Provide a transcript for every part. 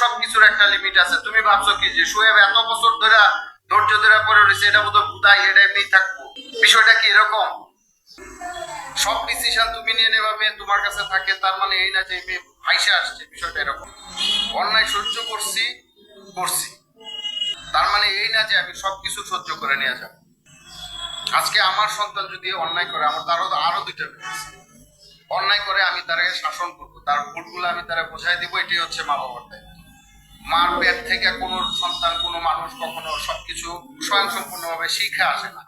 সবকিছুর একটা লিমিট আছে। তুমি ভাবছ কি যে সোয়েব এত বছর ধরে ধৈর্য ধরে পড়ে রয়েছে, এটা বোধ বুধাই এটা এমনি থাকব। বিষয়টা কি এরকম? সব ডিসিশন তুমি নিয়ে নেবা, মেয়ে তোমার কাছে থাকে, তার মানে এই না যে মেয়ে ভাইসে আসছে, বিষয়টা এরকম। অন্যায় সহ্য করছি করছি। তার মানে এই না যে আমি সবকিছু সহ্য করে নিয়ে যাব। আজকে আমার সন্তান যদি অন্যায় করে, আমার তারও আরও দুইটা। অন্যায় করে আমি তারে শাসন করব, তার ভুলগুলো আমি তারা বোঝাই দিব, এটাই হচ্ছে মা বাবার দায়িত্ব। মার পেট থেকে কোনো সন্তান, কোনো মানুষ কখনো সবকিছু স্বয়ংসম্পূর্ণভাবে শিখে আসে না।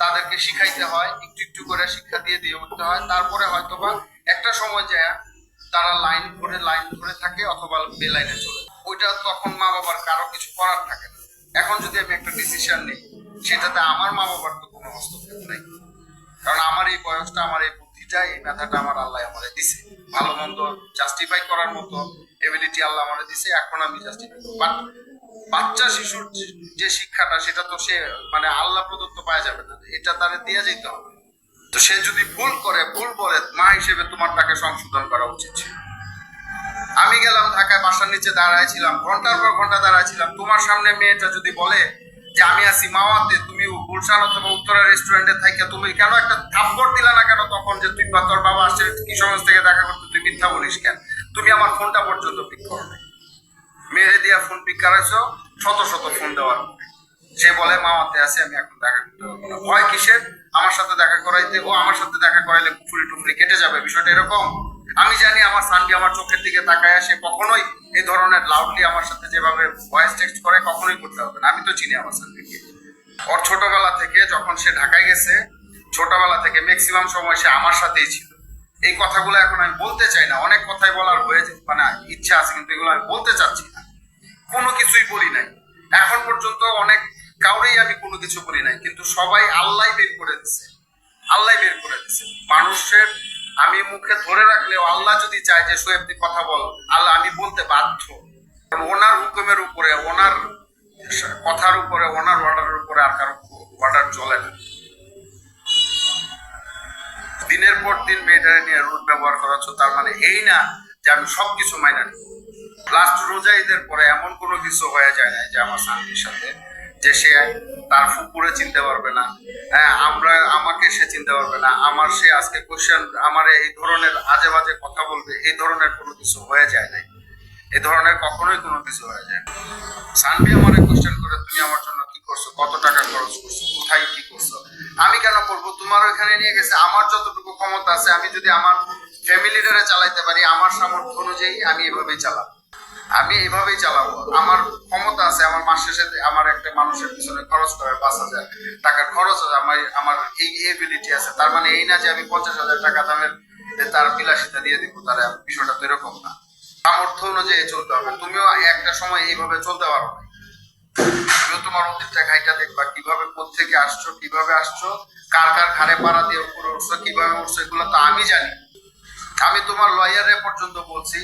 তাদেরকে শিখাইতে হয়, একটু একটু করে শিক্ষা দিয়ে দিয়ে উঠতে হয়। তারপরে হয়তোবা একটা সময় যায় তারা লাইন ধরে লাইন ধরে থাকে অথবা বেলাইনে চলে ওইটা তখন মা বাবার কারও কিছু করার থাকে না। এখন যদি আমি একটা ডিসিশন নিই, সেটাতে আমার মা বাবার তো কোনো হস্তক্ষেপ নেই। কারণ আমার এই বয়সটা, আমার এই বুদ্ধিটা এই মেধাটা আমার আল্লাহ আমারে দিছে। ভালো মন্দ জাস্টিফাই করার মতো এবিলিটি আল্লাহ আমারে দিছে, এখন আমি জাস্টিফাই বাট বাচ্চা শিশুর যে শিক্ষাটা, সেটা তো সে মানে আল্লাহ প্রদত্ত পাওয়া যাবে না। এটা তারে দিয়ে যেতে হবে। তো সে যদি ভুল করে, ভুল বলে, মা হিসেবে তোমার তাকে সংশোধন করা উচিত ছিল। আমি গেলাম ঢাকায়, বাসার নিচে দাঁড়ায় ছিলাম। ঘণ্টার পর ঘণ্টা দাঁড়ায় ছিলাম। তোমার সামনে মেয়েটা যদি বলে যে, আমি আছি মাওয়াতে তুমি গুলশান অথবা উত্তরা রেস্টুরেন্টে তুমি কেন একটা থাপ্পড় দিলা না কেন তখন যে তুই তোর বাবা আসছে থেকে দেখা করতে, তুই মিথ্যা বলিস কেন? তুমি আমার ফোনটা পর্যন্ত পিক করো মেরে দিয়া ফোন পিক করাইছো, শত শত ফোন দেওয়ার সে বলে মামাতে আছে, আমি এখন দেখা করতে পারব না। ভয় কিসের? আমার সাথে দেখা করাইতে, ও আমার সাথে দেখা করাইলে পুফুরি টুফুরি কেটে যাবে, বিষয়টা এরকম। আমি জানি আমার সানডি আমার চোখের দিকে তাকায় আসে, কখনোই এই ধরনের লাউডলি আমার সাথে যেভাবে ভয়েস টেক্সট করে, কখনোই করতে হবে না। আমি তো চিনি আমার সানডিকে। ওর ছোটবেলা থেকে যখন সে ঢাকায় গেছে, ছোটবেলা থেকে ম্যাক্সিমাম সময় সে আমার সাথেই ছিল। এই কথাগুলো এখন আমি বলতে চাই না। অনেক কথাই বলার হয়েছে মানে ইচ্ছা আছে, কিন্তু এগুলো আমি বলতে চাচ্ছি না। কোনো কিছুই বলি নাই। এখন পর্যন্ত অনেক, কাউরেই আমি কোনো কিছু বলি নাই, কিন্তু সবাই আল্লাহ বের করে দিছে। আল্লাহ বের করে দিছে। মানুষের আমি মুখে ধরে রাখলেও আল্লাহ যদি চায় যে সোয়েব তুই কথা বল। আল্লাহ, আমি বলতে বাধ্য। ওনার হুকুমের উপরে, ওনার কথার উপরে, ওনার অর্ডারের উপরে আর কারও অর্ডার চলে না। দিনের পর দিন মেয়েটারে নিয়ে রুট ব্যবহার করাচ্ছ তার মানে এই না যে আমি সবকিছু মাইনা নিব। লাস্ট রোজা ঈদের পরে এমন কোনো কিছু হয়ে যায় না যে আমার শান্তির সাথে, যে সে তার ফুপুরে চিনতে পারবে না হ্যাঁ আমরা, আমাকে সে চিনতে পারবে না, আমার সে আজকে কোশ্চেন আমার এই ধরনের আজে বাজে কথা বলবে, এই ধরনের কোনো কিছু হয়ে যায় নাই। এই ধরনের কখনোই কোনো কিছু হয়ে যায় না সানবি আমারে কোশ্চেন করে, তুমি আমার জন্য কি করছ? কত টাকা খরচ করছ? কোথায় কি করছ? আমি কেন করব? তোমার ওখানে নিয়ে গেছে। আমার যতটুকু ক্ষমতা আছে, আমি যদি আমার ফ্যামিলিটারে চালাইতে পারি, আমার সামর্থ্য অনুযায়ী আমি এভাবেই চালাবো। আমি এভাবেই চালাবো। আমার ক্ষমতা আছে, আমার মাস শেষে আমার একটা মানুষের পিছনে খরচ করে পাঁচ হাজার টাকার খরচ আছে, আমার আমার এই এবিলিটি আছে। তার মানে এই না যে আমি পঞ্চাশ হাজার টাকা দামের তার বিলাসিতা দিয়ে দিব, তার বিষয়টা তো এরকম না। সামর্থ্য অনুযায়ী চলতে হবে। তুমিও একটা সময় এইভাবে চলতে পারো না। তুমিও তোমার অতীতটা ঘাইটা দেখবা। কীভাবে থেকে আসছো, কীভাবে আসছো, কার কার ঘাড়ে পাড়া দিয়ে উপরে উঠছো, কীভাবে উঠছো, এগুলো তো আমি জানি। আমি তোমার লয়ারে পর্যন্ত বলছি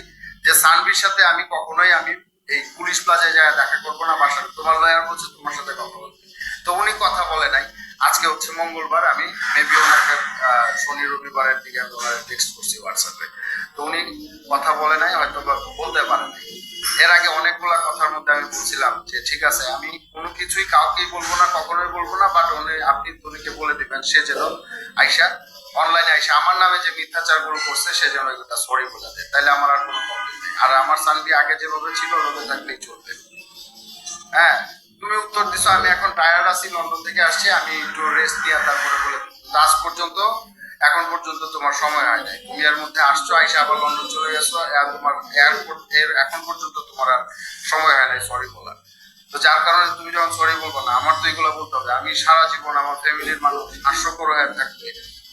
যে, সানভির সাথে আমি কখনোই আমি এই পুলিশ প্লাজায় যায় দেখা করব না, বাসার তোমার লয়ার বলছে তোমার সাথে কথা বলবে তো উনি কথা বলে নাই। আজকে হচ্ছে মঙ্গলবার, আমি মেবি ওনাকে শনি রবিবারের দিকে আমি টেক্সট করছি হোয়াটসঅ্যাপে তো উনি কথা বলে নাই হয়তো বলতে পারে নাই। এর আগে অনেকগুলা কথার মধ্যে আমি বলছিলাম যে, ঠিক আছে, আমি কোনো কিছুই কাউকেই বলব না, কখনোই বলব না বাট উনি আপনি উনিকে বলে দিবেন, সে যেন আইসা অনলাইনে আইসা, আমার নামে যে মিথ্যাচারগুলো করছে, সে যেন এগুলো সরি বলে দেয়। তাহলে আমার আর কোনো প্রবলেম নেই। আর আমার সানবি আগে যেভাবে ছিল, ওভাবে থাকলেই চলবে। হ্যাঁ তুমি উত্তর দিছো, আমি এখন টায়ার্ড আছি, লন্ডন থেকে আসছি, আমি একটু রেস্ট দিয়ে তারপরে বলে লাস্ট পর্যন্ত এখন পর্যন্ত তোমার সময় হয় নাই। তুমি এর মধ্যে আসছো, আইসা আবার লন্ডন চলে গেছো, আর তোমার এয়ারপোর্ট এর এখন পর্যন্ত তোমার আর সময় হয় নাই সরি বলার। তো যার কারণে তুমি যখন সরি বলব না, আমার তো এগুলো বলতে হবে। আমি সারা জীবন আমার ফ্যামিলির মানুষ হাস্যকর হয়ে থাকবে।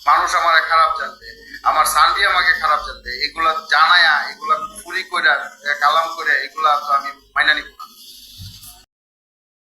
মানুষ আমার খারাপ জানবে। আমার সানডি আমাকে খারাপ জানবে। এগুলা জানায়া, এগুলা ফুরি করে কালাম করে এগুলা তো আমি মাইনা নিব।